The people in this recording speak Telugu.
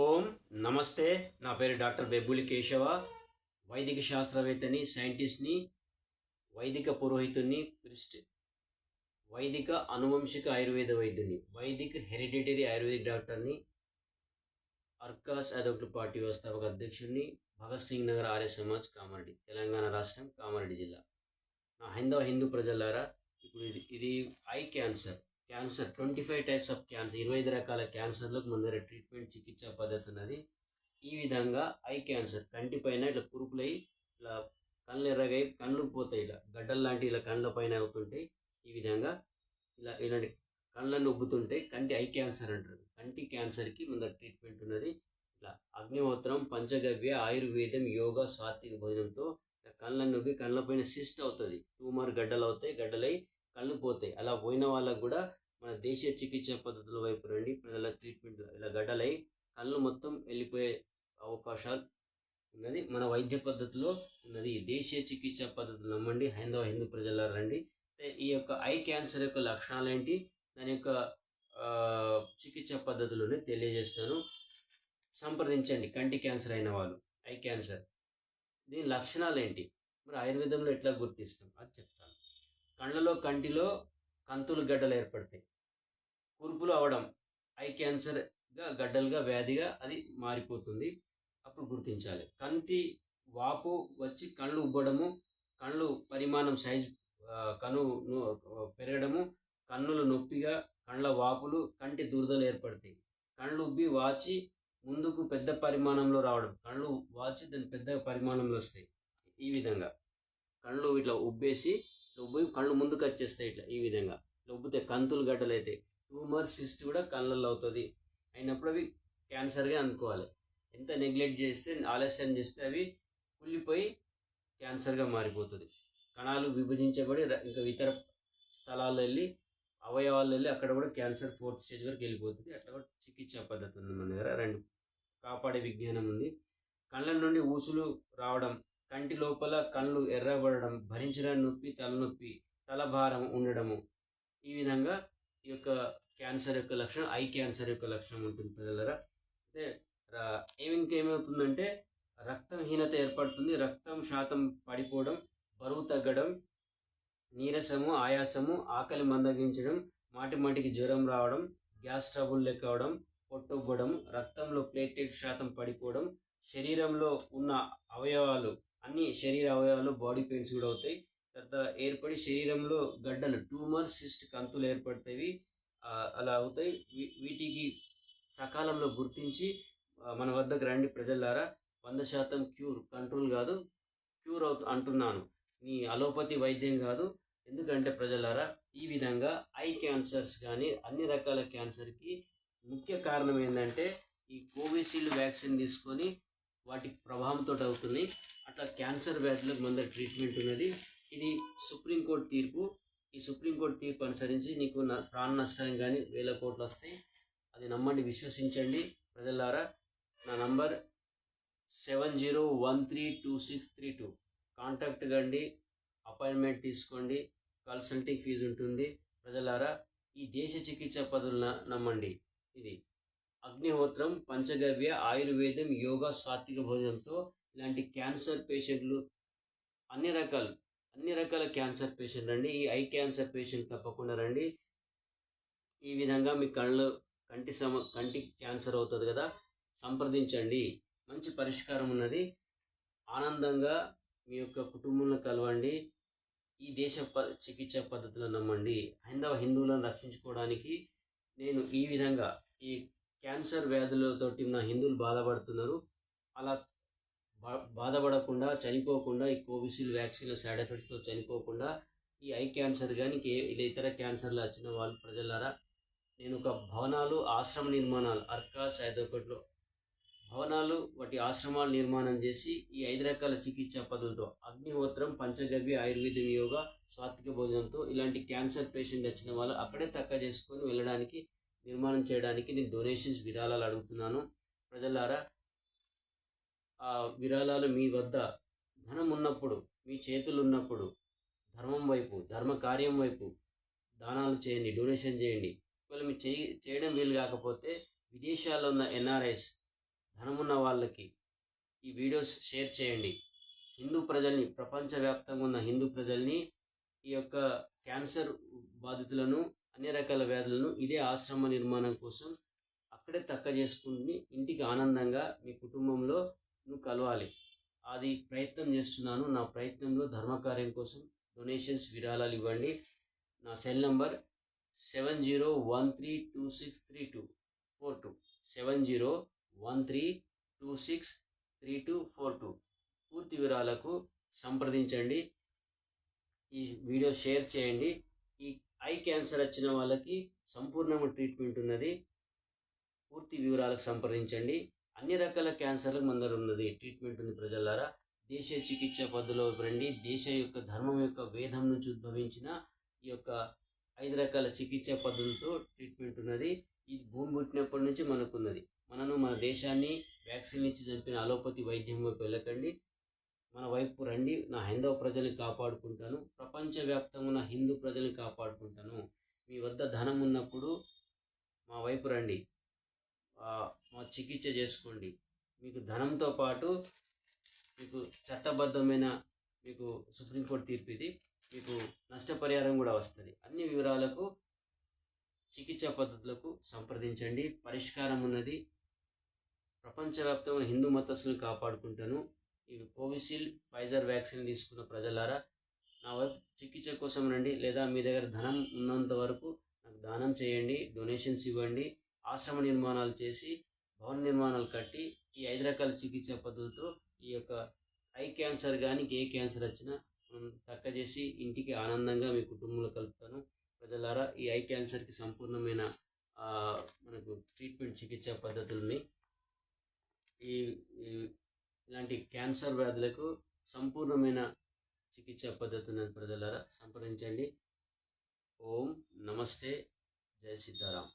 ఓం నమస్తే నా పేరు డాక్టర్ బెబ్బులి కేశవ. వైదిక శాస్త్రవేత్తని సైంటిస్ట్ని వైదిక పురోహితుని ప్రిస్ట్ వైదిక అనువంశిక ఆయుర్వేద వైద్యుని వైదిక హెరిడిటరీ ఆయుర్వేదిక్ డాక్టర్ని అర్కాస్ అదొకటి పార్టీ వ్యవస్థాపక అధ్యక్షుడిని భగత్ సింగ్ నగర్ ఆర్య సమాజ్ కామారెడ్డి తెలంగాణ రాష్ట్రం కామారెడ్డి జిల్లా. నా హైందవ హిందూ ప్రజలారా ఇప్పుడు ఇది ఇది eye cancer. Cancer twenty five types of cancer ఇరవై ఐదు రకాల క్యాన్సర్లకు మన దగ్గర ట్రీట్మెంట్ చికిత్సా పద్ధతి ఉన్నది ఈ విధంగా ఐ క్యాన్సర్ కంటి పైన ఇట్లా కురుపులై ఇట్లా కళ్ళు ఎర్రగై కళ్ళు పోతాయి ఇట్లా గడ్డలు లాంటి ఇలా కళ్ళ పైన అవుతుంటాయి. ఈ విధంగా ఇలా ఇలాంటి కళ్ళను ఉబ్బుతుంటాయి కంటి ఐ క్యాన్సర్ అంటారు. కంటి క్యాన్సర్కి మన దగ్గర ట్రీట్మెంట్ ఉన్నది. ఇట్లా అగ్నిహోత్రం పంచగవ్య ఆయుర్వేదం యోగా సాత్విక భోజనంతో ఇట్లా కళ్ళను నొప్పి కళ్ళపైన సిస్ట్ అవుతుంది. ట్యూమర్ గడ్డలు అవుతాయి గడ్డలై కళ్ళు పోతాయి. అలా పోయిన వాళ్ళకు కూడా మన దేశీయ చికిత్స పద్ధతుల వైపు రండి. ప్రజల ట్రీట్మెంట్ ఇలా గడ్డలై కళ్ళు మొత్తం వెళ్ళిపోయే అవకాశాలు ఉన్నది. మన వైద్య పద్ధతిలో ఉన్నది. దేశీయ చికిత్స పద్ధతులు నమ్మండి. హైందవ హిందూ ప్రజల రండి. ఈ యొక్క ఐ క్యాన్సర్ యొక్క లక్షణాలు ఏంటి? దాని యొక్క చికిత్స పద్ధతులను తెలియజేస్తాను. సంప్రదించండి. కంటి క్యాన్సర్ అయిన వాళ్ళు ఐ క్యాన్సర్. దీని లక్షణాలు ఏంటి? మరి ఆయుర్వేదంలో ఎట్లా గుర్తిస్తాం? అది చెప్తాను. కళ్ళలో కంటిలో కంతులు గడ్డలు ఏర్పడతాయి. కురుపులు అవడం ఐ క్యాన్సర్గా గడ్డలుగా వ్యాధిగా అది మారిపోతుంది. అప్పుడు గుర్తించాలి. కంటి వాపు వచ్చి కళ్ళు ఉబ్బడము కళ్ళు పరిమాణం సైజ్ కను పెరగడము కన్నులు నొప్పిగా కళ్ళ వాపులు కంటి దురదలు ఏర్పడతాయి. కళ్ళు ఉబ్బి వాచి ముందుకు పెద్ద పరిమాణంలో రావడం. కళ్ళు వాచి దాని పెద్ద పరిమాణంలో వస్తాయి. ఈ విధంగా. కళ్ళు ఇట్లా ఉబ్బేసి ఇట్లా ఉబ్బి కళ్ళు ముందుకు వచ్చేస్తాయి ఇట్లా ఈ విధంగా. ఇట్లా ఉబ్బితే కంతులు గడ్డలు అవుతాయి ట్యూమర్ సిస్ట్ కూడా కళ్ళల్లో అవుతుంది. అయినప్పుడు అవి క్యాన్సర్గా అనుకోవాలి. ఎంత నెగ్లెక్ట్ చేస్తే ఆలస్యం చేస్తే అవి కుళ్ళిపోయి క్యాన్సర్గా మారిపోతుంది. కణాలు విభజించబడి ఇంకా ఇతర స్థలాల్లో వెళ్ళి అవయవాల్లో వెళ్ళి అక్కడ కూడా క్యాన్సర్ ఫోర్త్ స్టేజ్ వరకు వెళ్ళిపోతుంది. అట్లా కూడా చికిత్సా పద్ధతి ఉంది మన దగ్గర. రెండు కాపాడే విజ్ఞానం ఉంది. కళ్ళ నుండి ఊసులు రావడం కంటి లోపల కళ్ళు ఎర్రబడడం భరించడానికి నొప్పి తలనొప్పి తలభారం ఉండడము ఈ విధంగా ఈ యొక్క క్యాన్సర్ యొక్క లక్షణం ఐ క్యాన్సర్ యొక్క లక్షణం ఉంటుంది ప్రజలరా. అయితే ఇంకేమవుతుందంటే రక్తహీనత ఏర్పడుతుంది రక్తం శాతం పడిపోవడం బరువు తగ్గడం నీరసము ఆయాసము ఆకలి మందగించడం మాటి మాటికి జ్వరం రావడం గ్యాస్ ట్రబుల్ లెక్క అవడం పొట్టుబ్బడం రక్తంలో ప్లేటెట్ శాతం పడిపోవడం శరీరంలో ఉన్న అవయవాలు అన్ని శరీర అవయవాలు బాడీ పెయిన్స్ కూడా అవుతాయి. తర్వాత ఏర్పడి శరీరంలో గడ్డలు ట్యూమర్ సిస్ట్ కంతులు ఏర్పడతాయి. అలా అవుతాయి. వీటికి సకాలంలో గుర్తించి మన వద్దకు రండి ప్రజలారా వంద శాతం క్యూర్ కంట్రోల్ కాదు క్యూర్ అవుతు అంటున్నాను. నీ అలోపతి వైద్యం కాదు. ఎందుకంటే ప్రజలారా ఈ విధంగా ఐ క్యాన్సర్స్ కానీ అన్ని రకాల క్యాన్సర్కి ముఖ్య కారణం ఏంటంటే ఈ కోవిషీల్డ్ వ్యాక్సిన్ తీసుకొని వాటి ప్రభావంతో అవుతుంది. అట్లా క్యాన్సర్ వ్యాధులకు ముందర ట్రీట్మెంట్ ఉన్నది. ఇది సుప్రీంకోర్టు తీర్పు. ఈ సుప్రీంకోర్టు తీర్పు అనుసరించి నీకు న- ప్రాణ నష్టం కానీ వేల కోట్లు వస్తాయి. అది నమ్మండి విశ్వసించండి. ప్రజలారా నా number seven zero one three two six three two. Contact కండి అపాయింట్మెంట్ తీసుకోండి కన్సల్టింగ్ ఫీజు ఉంటుంది. ప్రజలారా ఈ దేశ చికిత్స పదులను నమ్మండి. ఇది అగ్నిహోత్రం పంచగవ్య ఆయుర్వేదం యోగా సాత్విక భోజనంతో ఇలాంటి క్యాన్సర్ పేషెంట్లు అన్ని రకాలు అన్ని రకాల క్యాన్సర్ పేషెంట్ రండి. ఈ ఐ క్యాన్సర్ పేషెంట్ తప్పకుండా రండి. ఈ విధంగా మీ కళ్ళు కంటి సమ కంటి క్యాన్సర్ అవుతుంది కదా సంప్రదించండి. మంచి పరిష్కారం ఉన్నది. ఆనందంగా మీ యొక్క కుటుంబంలో కలవండి. ఈ దేశ ప చికిత్సా పద్ధతులను నమ్మండి. హైందవ హిందువులను రక్షించుకోవడానికి నేను ఈ విధంగా ఈ క్యాన్సర్ వ్యాధులతోటి ఉన్న హిందువులు బాధపడుతున్నారు. అలా బా బాధపడకుండా చనిపోకుండా ఈ కోవిషీల్డ్ వ్యాక్సిన్ సైడ్ ఎఫెక్ట్స్తో చనిపోకుండా ఈ ఐ క్యాన్సర్ కానీ ఇంకే ఇలా ఇతర క్యాన్సర్లు వచ్చిన వాళ్ళు ప్రజలారా నేను ఒక భవనాలు ఆశ్రమ నిర్మాణాలు అర్కాస్ ఐదొకటిలో భవనాలు వాటి ఆశ్రమాలు నిర్మాణం చేసి ఈ ఐదు రకాల చికిత్సా పద్ధతులతో అగ్నిహోత్రం పంచగవ్య ఆయుర్వేదం యోగా సాత్విక భోజనంతో ఇలాంటి క్యాన్సర్ పేషెంట్ వచ్చిన వాళ్ళు అక్కడే తక్క చేసుకొని వెళ్ళడానికి నిర్మాణం చేయడానికి నేను డొనేషన్స్ విరాళాలు అడుగుతున్నాను. ప్రజలారా ఆ విరాళాలు మీ వద్ద ధనం ఉన్నప్పుడు మీ చేతులు ఉన్నప్పుడు ధర్మం వైపు ధర్మ కార్యం వైపు దానాలు చేయండి డొనేషన్ చేయండి. ఒకవేళ మీరు చేయి చేయడం వీలు కాకపోతే విదేశాల్లో ఉన్న ఎన్ఆర్ఐస్ ధనమున్న వాళ్ళకి ఈ వీడియోస్ షేర్ చేయండి. హిందూ ప్రజల్ని ప్రపంచవ్యాప్తంగా ఉన్న హిందూ ప్రజల్ని ఈ యొక్క క్యాన్సర్ బాధితులను అన్ని రకాల వ్యాధులను ఇదే ఆశ్రమ నిర్మాణం కోసం అక్కడే తక్క చేసుకుని ఇంటికి ఆనందంగా మీ కుటుంబంలో నువ్వు కలవాలి. అది ప్రయత్నం చేస్తున్నాను. నా ప్రయత్నంలో ధర్మకార్యం కోసం డొనేషన్స్ విరాళాలు ఇవ్వండి. నా cell number seven zero one three two six three two four two seven zero one three two six three two four two పూర్తి వివరాలకు సంప్రదించండి. ఈ వీడియో షేర్ చేయండి. ఈ ఐ క్యాన్సర్ వచ్చిన వాళ్ళకి సంపూర్ణమైన ట్రీట్మెంట్ ఉన్నది. పూర్తి వివరాలకు సంప్రదించండి. అన్ని రకాల క్యాన్సర్లకు మన దగ్గర ఉన్నది ట్రీట్మెంట్ ఉంది ప్రజలారా. దేశీయ చికిత్స పద్ధతిలో రండి దేశ యొక్క ధర్మం యొక్క వేదం నుంచి ఉద్భవించిన ఈ యొక్క ఐదు రకాల చికిత్స పద్ధతులతో ట్రీట్మెంట్ ఉన్నది. ఇది భూమి పుట్టినప్పటి నుంచి మనకు ఉన్నది మనను మన దేశాన్ని వ్యాక్సిన్ ఇచ్చి చంపిన అలోపతి వైద్యం వైపు వెళ్ళకండి. మన వైపు రండి. నా హైందవ ప్రజల్ని కాపాడుకుంటాను. ప్రపంచవ్యాప్తంగా ఉన్న హిందూ ప్రజల్ని కాపాడుకుంటాను. మీ వద్ద ధనం ఉన్నప్పుడు మా వైపు రండి. చికిత్స చేసుకోండి. మీకు ధనంతో పాటు మీకు చట్టబద్ధమైన మీకు సుప్రీంకోర్టు తీర్పు ఇది. మీకు నష్టపరిహారం కూడా వస్తుంది. అన్ని వివరాలకు చికిత్సా పద్ధతులకు సంప్రదించండి. పరిష్కారం ఉన్నది. ప్రపంచవ్యాప్తంగా హిందూ మతస్సును కాపాడుకుంటాను. ఇవి కోవిషీల్డ్ ఫైజర్ వ్యాక్సిన్ తీసుకున్న ప్రజలారా నా వరకు చికిత్స కోసం రండి. లేదా మీ దగ్గర ధనం ఉన్నంత వరకు నాకు దానం చేయండి. డొనేషన్స్ ఇవ్వండి. ఆశ్రమ నిర్మాణాలు చేసి భవన నిర్మాణాలు కట్టి ఈ ఐదు రకాల చికిత్స పద్ధతితో ఈ యొక్క ఐ క్యాన్సర్ కానీ ఏ క్యాన్సర్ వచ్చినా మనం తక్క చేసి ఇంటికి ఆనందంగా మీ కుటుంబంలో కలుపుతాను. ప్రజలారా ఈ ఐ క్యాన్సర్కి సంపూర్ణమైన మనకు ట్రీట్మెంట్ చికిత్స పద్ధతుల్ని ఈ ఇలాంటి క్యాన్సర్ వ్యాధులకు సంపూర్ణమైన చికిత్స పద్ధతులను ప్రజలారా. సంప్రదించండి. ఓం నమస్తే. జయ సీతారాం.